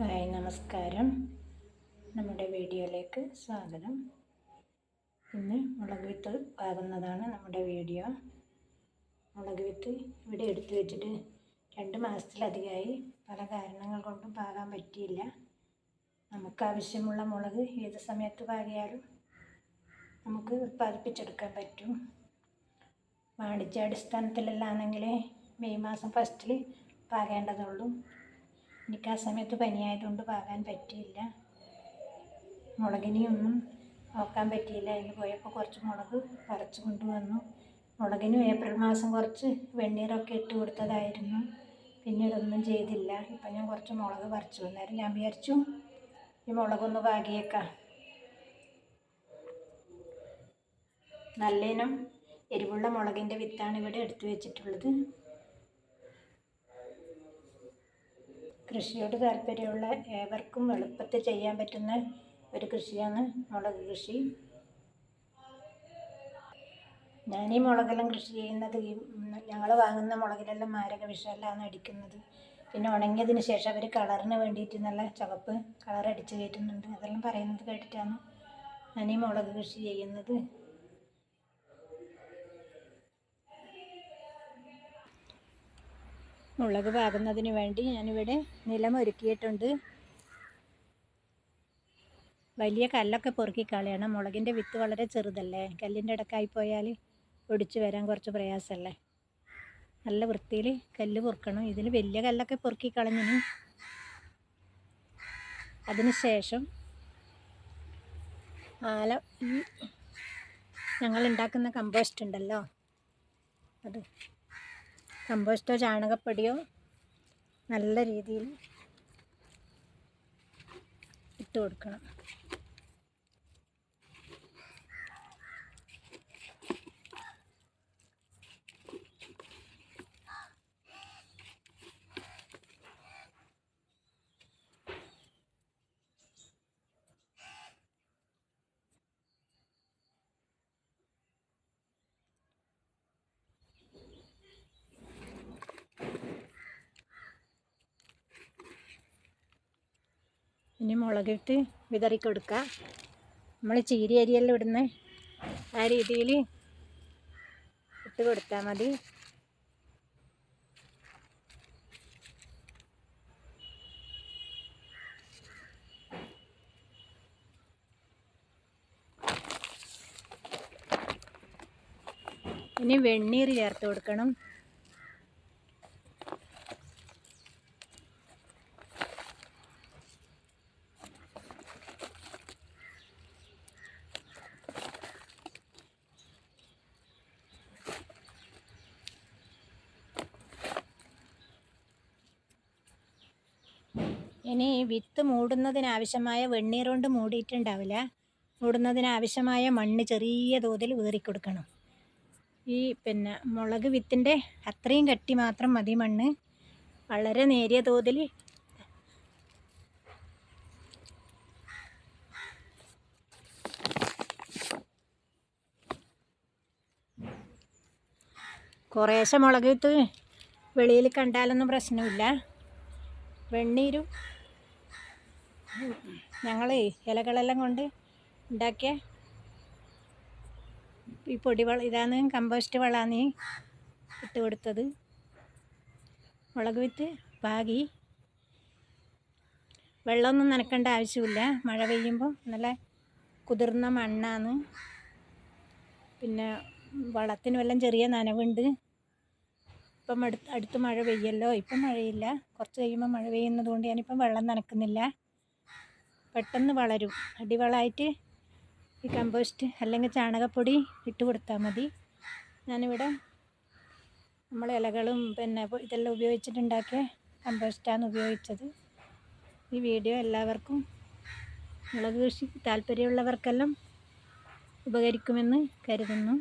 Hi നമസ്കാരം. നമ്മുടെ വീഡിയോയിലേക്ക് സ്വാഗതം. ഇന്ന് മുളക് വിത്ത് പാകുന്നതാണ് നമ്മുടെ വീഡിയോ. മുളക് വിത്ത് ഇവിടെ എടുത്തു വെച്ചിട്ട് രണ്ട് മാസത്തിലധികമായി പല കാരണങ്ങൾ കൊണ്ടും പാകാൻ പറ്റിയില്ല. നമുക്കാവശ്യമുള്ള മുളക് ഏത് സമയത്ത് പാകിയാലും നമുക്ക് ഉൽപ്പാദിപ്പിച്ചെടുക്കാൻ പറ്റും. വാണിജ്യാടിസ്ഥാനത്തിലല്ലാന്നെങ്കിൽ മെയ് മാസം ഫസ്റ്റിൽ പാകേണ്ടതുള്ളൂ. എനിക്ക് ആ സമയത്ത് പനിയായതുകൊണ്ട് പാകാൻ പറ്റിയില്ല. മുളകിനെയൊന്നും നോക്കാൻ പറ്റിയില്ല അതിന് പോയപ്പോൾ കുറച്ച് മുളക് പറിച്ച് കൊണ്ടുവന്നു. മുളകിനും ഏപ്രിൽ മാസം കുറച്ച് വെണ്ണീറൊക്കെ ഇട്ട് കൊടുത്തതായിരുന്നു. പിന്നീട് ഒന്നും ചെയ്തില്ല. ഇപ്പം ഞാൻ കുറച്ച് മുളക് പറിച്ചു അന്നേരം ഞാൻ വിചാരിച്ചു ഈ മുളകൊന്ന് പാകിയേക്കാം നല്ലിനം എരിവുള്ള മുളകിന്റെ വിത്താണ് ഇവിടെ എടുത്തു വെച്ചിട്ടുള്ളത്. കൃഷിയോട് താല്പര്യമുള്ള ഏവർക്കും എളുപ്പത്തിൽ ചെയ്യാൻ പറ്റുന്ന ഒരു കൃഷിയാണ് മുളക് കൃഷി. ഞാൻ ഈ മുളകെല്ലാം കൃഷി ചെയ്യുന്നത് ഈ ഞങ്ങൾ വാങ്ങുന്ന മുളകിലെല്ലാം മാരക വിഷമെല്ലാം അടിക്കുന്നത്. പിന്നെ ഉണങ്ങിയതിന് ശേഷം അവർ കളറിന് വേണ്ടിയിട്ട് നല്ല ചുവപ്പ് കളർ അടിച്ച് കയറ്റുന്നുണ്ട്. അതെല്ലാം പറയുന്നത് കേട്ടിട്ടാണ് ഞാൻ ഈ മുളക് കൃഷി ചെയ്യുന്നത്. മുളക് പാകുന്നതിന് വേണ്ടി ഞാനിവിടെ നിലമൊരുക്കിയിട്ടുണ്ട് വലിയ കല്ലൊക്കെ പൊറുക്കി കളയണം. മുളകിന്റെ വിത്ത് വളരെ ചെറുതല്ലേ? കല്ലിന്റെ ഇടക്കായി പോയാൽ ഒടിച്ചു വരാൻ കുറച്ച് പ്രയാസമല്ലേ? നല്ല വൃത്തിയിൽ കല്ല് പൊറുക്കണം. ഇതിൽ വലിയ കല്ലൊക്കെ പൊറുക്കി കളഞ്ഞിന്. അതിനുശേഷം ആല ഈ ഞങ്ങൾ ഉണ്ടാക്കുന്ന കമ്പോസ്റ്റ് ഉണ്ടല്ലോ അത് കമ്പോസ്റ്റോ ചാണകപ്പൊടിയോ നല്ല രീതിയിൽ ഇട്ട് കൊടുക്കണം. ഇനി മുളകിട്ട് വിതറി കൊടുക്കുക നമ്മൾ ചീരി അരിയെല്ലാം ഇടുന്ന. ആ രീതിയിൽ ഇട്ട് കൊടുത്താൽ മതി. ഇനി വെണ്ണീർ ചേർത്ത് കൊടുക്കണം. ഇനി വിത്ത് മൂടുന്നതിനാവശ്യമായ വെണ്ണീർ കൊണ്ട് മൂടിയിട്ടുണ്ടാവില്ല. മൂടുന്നതിനാവശ്യമായ മണ്ണ് ചെറിയ തോതിൽ വീറിക്കൊടുക്കണം ഈ പിന്നെ മുളക് വിത്തിന്റെ അത്രയും കട്ടി മാത്രം മതി മണ്ണ്. വളരെ നേരിയ തോതിൽ കുറേശ്ശെ മുളക് വിത്ത് വെളിയിൽ കണ്ടാലൊന്നും പ്രശ്നമില്ല. വെണ്ണീരും ഞങ്ങൾ ഇലകളെല്ലാം കൊണ്ട് ഉണ്ടാക്കിയ ഈ പൊടി വള ഇതാണ് കമ്പോസ്റ്റ് വളമാണ് ഇട്ട് കൊടുത്തത്. മുളക് വിത്ത് പാകി. വെള്ളമൊന്നും നനക്കേണ്ട ആവശ്യമില്ല. മഴ പെയ്യുമ്പോൾ നല്ല കുതിർന്ന മണ്ണാണ്. പിന്നെ വളത്തിന് വല്ലതും ചെറിയ നനവുണ്ട്. ഇപ്പം അടുത്ത് അടുത്ത് മഴ പെയ്യല്ലോ. ഇപ്പം മഴയില്ല. കുറച്ച് കഴിയുമ്പോൾ മഴ പെയ്യുന്നത് കൊണ്ട് ഞാനിപ്പം വെള്ളം നനക്കുന്നില്ല. പെട്ടെന്ന് വളരും. അടിവളമായിട്ട് ഈ കമ്പോസ്റ്റ് അല്ലെങ്കിൽ ചാണകപ്പൊടി ഇട്ട് കൊടുത്താൽ മതി. ഞാനിവിടെ നമ്മൾ ഇലകളും പിന്നെ ഇതെല്ലാം ഉപയോഗിച്ചിട്ടുണ്ടാക്കിയ കമ്പോസ്റ്റാണ് ഉപയോഗിച്ചത്. ഈ വീഡിയോ എല്ലാവർക്കും മുളക് കൃഷി താല്പര്യമുള്ളവർക്കെല്ലാം ഉപകരിക്കുമെന്ന് കരുതുന്നു.